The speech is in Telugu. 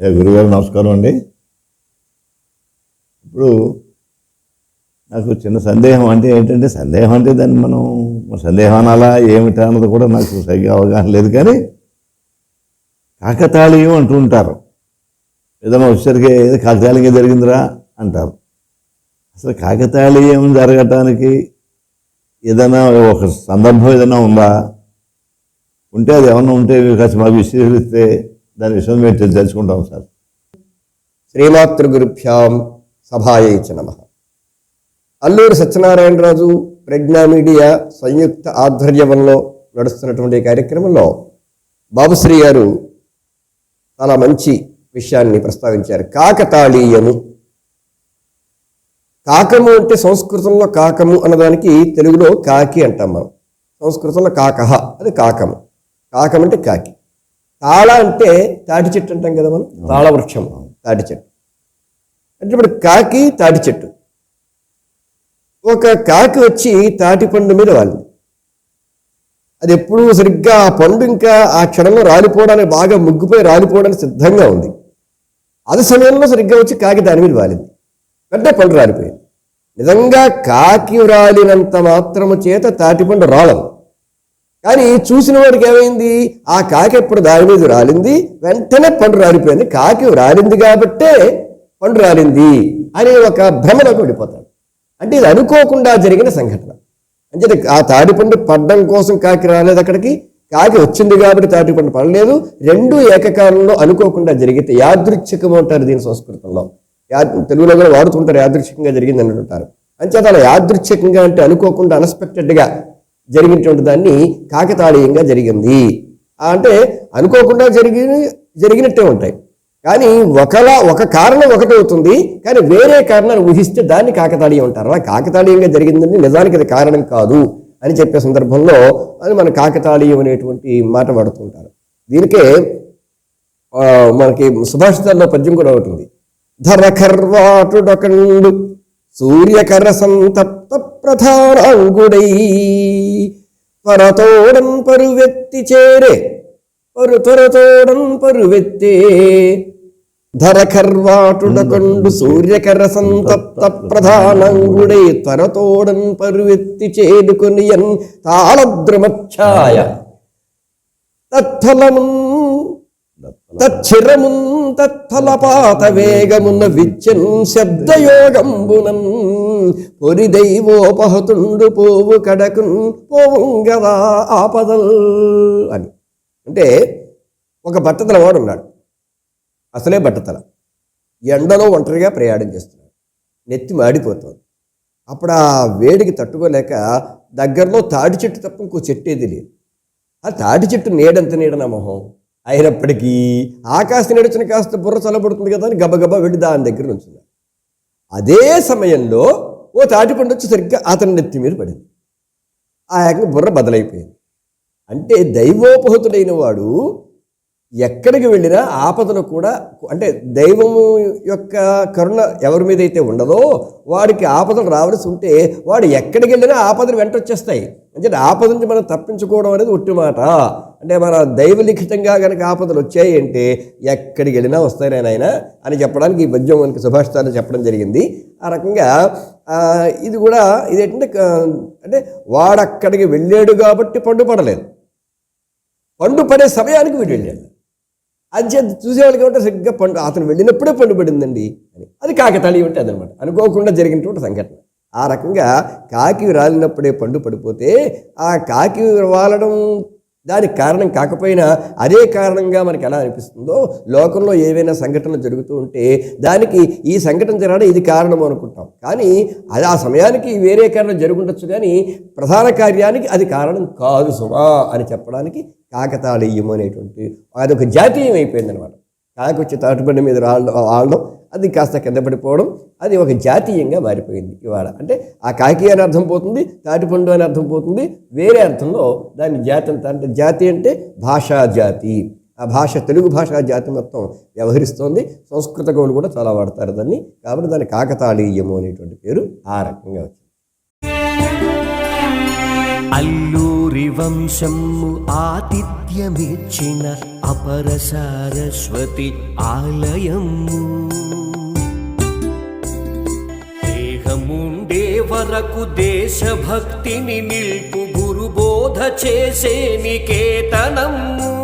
గురుగారు నమస్కారం అండి. ఇప్పుడు నాకు చిన్న సందేహం అంటే ఏంటంటే సందేహం అంటే దాన్ని మనం సందేహం అనాలా ఏమిటా అన్నది కూడా నాకు సరిగ్గా అవగాహన లేదు కానీ కాకతాళీయం అంటూ ఉంటారు. ఏదైనా వచ్చేసరికి ఏదో కాకతాళీయంగా జరిగిందిరా అంటారు. అసలు కాకతాళీయం జరగటానికి ఏదైనా ఒక సందర్భం ఏదైనా ఉందా? ఉంటే అది ఏమన్నా ఉంటే కాస్త మాకు విశ్లేషిస్తే దాని విషయం మేము తెలుసుకుంటాం సార్. శ్రీమాతృగురుభ్యాం సభాయై నమ. అల్లూరి సత్యనారాయణరాజు ప్రజ్ఞా మీడియా సంయుక్త ఆధ్వర్యంలో నడుస్తున్నటువంటి కార్యక్రమంలో బాబుశ్రీ గారు చాలా మంచి విషయాన్ని ప్రస్తావించారు. కాకతాళీయము కాకము అంటే సంస్కృతంలో కాకము అన్నదానికి తెలుగులో కాకి అంటాం మనం. సంస్కృతంలో కాకహ అది కాకము. కాకం అంటే కాకి. తాళ అంటే తాటి చెట్టు అంటాం కదా మనం? తాళ వృక్షం తాటి చెట్టు. అంటే ఇప్పుడు కాకి తాటి చెట్టు. ఒక కాకి వచ్చి తాటి పండు మీద వాలింది. అది ఎప్పుడూ సరిగ్గా ఆ పండు ఇంకా ఆ క్షణంలో రాలిపోవడానికి బాగా ముగ్గుపోయి రాలిపోవడానికి సిద్ధంగా ఉంది. అది సమయంలో సరిగ్గా వచ్చి కాకి దాని మీద వాలింది. వెంటనే పండు రాలిపోయింది. నిజంగా కాకి రాలినంత మాత్రము చేత తాటిపండు రాలదు. కానీ చూసిన వాడికి ఏమైంది? ఆ కాకి ఎప్పుడు దారి మీద రాలింది? వెంటనే పండు రాలిపోయింది. కాకి రాలింది కాబట్టే పండు రాలింది అని ఒక భ్రమలోకి వెళ్ళిపోతాడు. అంటే ఇది అనుకోకుండా జరిగిన సంఘటన. అంటే ఆ తాటిపండు పడ్డం కోసం కాకి రాలేదు అక్కడికి. కాకి వచ్చింది కాబట్టి తాటిపండు పడలేదు. రెండు ఏకకాలంలో అనుకోకుండా జరిగితే యాదృచ్ఛికం అంటారు దీని సంస్కృతంలో. యా తెలుగులో కూడా వాడుతుంటారు యాదృచ్ఛికంగా జరిగింది అని అంటారు. అంచేత అలా యాదృచ్ఛికంగా అంటే అనుకోకుండా అన్ఎక్స్పెక్టెడ్గా జరిగినటువంటి దాన్ని కాకతాళీయంగా జరిగింది. అంటే అనుకోకుండా జరిగి జరిగినట్టే ఉంటాయి. కానీ ఒకలా ఒక కారణం ఒకటి అవుతుంది కానీ వేరే కారణాన్ని ఊహిస్తే దాన్ని కాకతాళీయం అంటారు. అలా కాకతాళీయంగా జరిగిందని నిజానికి అది కారణం కాదు అని చెప్పే సందర్భంలో అది మన కాకతాళీయం అనేటువంటి మాట వాడుతుంటారు. దీనికే మనకి సుభాషితాల్లో పద్యం కూడా ఒకటి ఉంది. ధరఖర్వాటుడకండు సూర్యకర సంతప్త ప్రధానాంగుడై పరతోడం పరువెత్తి చేరే పరు త్వరతోడం పరువెత్తే ధరకర్వాటుడకండు సూర్యకర సంతప్త ప్రధానంగుడై త్వరతోడం పరువెత్తి చేదుకొనియన్ తాళద్రుమఛాయ తత్ఫలమున్ తచ్చిరమున్ తత్ఫలపాత వేగమున విచ్చన్ శబ్దయోగంబునన్ పొరి దైవోపహతుండు పోవు కడకున్ పోవుంగదా ఆపదల్ అని. అంటే ఒక బట్టతల వాడు ఉన్నాడు అసలే బట్టతల. ఎండలో ఒంటరిగా ప్రయాణం చేస్తున్నాడు. నెత్తి మాడిపోతుంది. అప్పుడు ఆ వేడికి తట్టుకోలేక దగ్గరలో తాడి చెట్టు తప్ప ఇంకో చెట్టు ఏది లేదు. ఆ తాటి చెట్టు నీడంత నీడన మొహం? అయినప్పటికీ ఆకాశం నడిచిన కాస్త బుర్ర చల్లబడుతుంది కదా అని గబగబా వెళ్ళి దాని దగ్గర నుంచి అదే సమయంలో ఓ తాటిపండు వచ్చి సరిగ్గా అతని నెత్తి మీద పడింది. ఆ ఏకంగా బుర్ర బదలైపోయింది. అంటే దైవోపహతుడైన వాడు ఎక్కడికి వెళ్ళినా ఆపదలు కూడా అంటే దైవము యొక్క కరుణ ఎవరి మీద అయితే ఉండదో వాడికి ఆపదలు రావాల్సి ఉంటే వాడు ఎక్కడికి వెళ్ళినా ఆపదలు వెంట వచ్చేస్తాయి అంటే ఆపద నుంచి మనం తప్పించుకోవడం అనేది ఒట్టి మాట. అంటే మన దైవలిఖితంగా కనుక ఆపదలు వచ్చాయి అంటే ఎక్కడికి వెళ్ళినా వస్తాయి నాయన అని చెప్పడానికి ఈ పద్యం మనకి సుభాషితాలు చెప్పడం జరిగింది. ఆ రకంగా ఇది కూడా ఇదేంటంటే అంటే వాడక్కడికి వెళ్ళాడు కాబట్టి పండు పడలేదు పండు పడే సమయానికి వీడు వెళ్ళాడు. అది చూసేవాళ్ళకి ఏమంటే సరిగ్గా పండు అతను వెళ్ళినప్పుడే పండు పడిందండి అని. అది కాకతాళి ఉంటే అదనమాట అనుకోకుండా జరిగినటువంటి సంఘటన. ఆ రకంగా కాకి రాలినప్పుడే పండు పడిపోతే ఆ కాకి వాలడం దానికి కారణం కాకపోయినా అదే కారణంగా మనకి ఎలా అనిపిస్తుందో లోకంలో ఏవైనా సంఘటనలు జరుగుతూ ఉంటే దానికి ఈ సంఘటన జరగడం ఇది కారణం అనుకుంటాం. కానీ అది ఆ సమయానికి వేరే కారణం జరుగుండొచ్చు కానీ ప్రధాన కార్యానికి అది కారణం కాదు సుమా అని చెప్పడానికి కాకతాళీయం అనేటువంటి అదొక జాతీయం అయిపోయిందనమాట కాకొచ్చి కాకి వచ్చి తాటుబండి మీద రాళ్ళ ఆడడం అది కాస్త కింద పడిపోవడం అది ఒక జాతీయంగా మారిపోయింది ఇవాళ. అంటే ఆ కాకి అని అర్థం పోతుంది తాటిపండు అని అర్థం పోతుంది వేరే అర్థంలో దాని జాతి అంత అంటే జాతి అంటే భాషా జాతి. ఆ భాష తెలుగు భాషా జాతి మొత్తం వ్యవహరిస్తోంది. సంస్కృత కవులు కూడా చాలా వాడతారు దాన్ని. కాబట్టి దాని కాకతాళీయము అనేటువంటి పేరు ఆ రకంగా వచ్చింది. అల్లూరి వంశము ఆతిథ్యమిచ్చిన అపర సారస్వతి ఆలయము. దేహముండే వరకు దేశభక్తిని నిల్పు గురుబోధ చేసే నికేతనము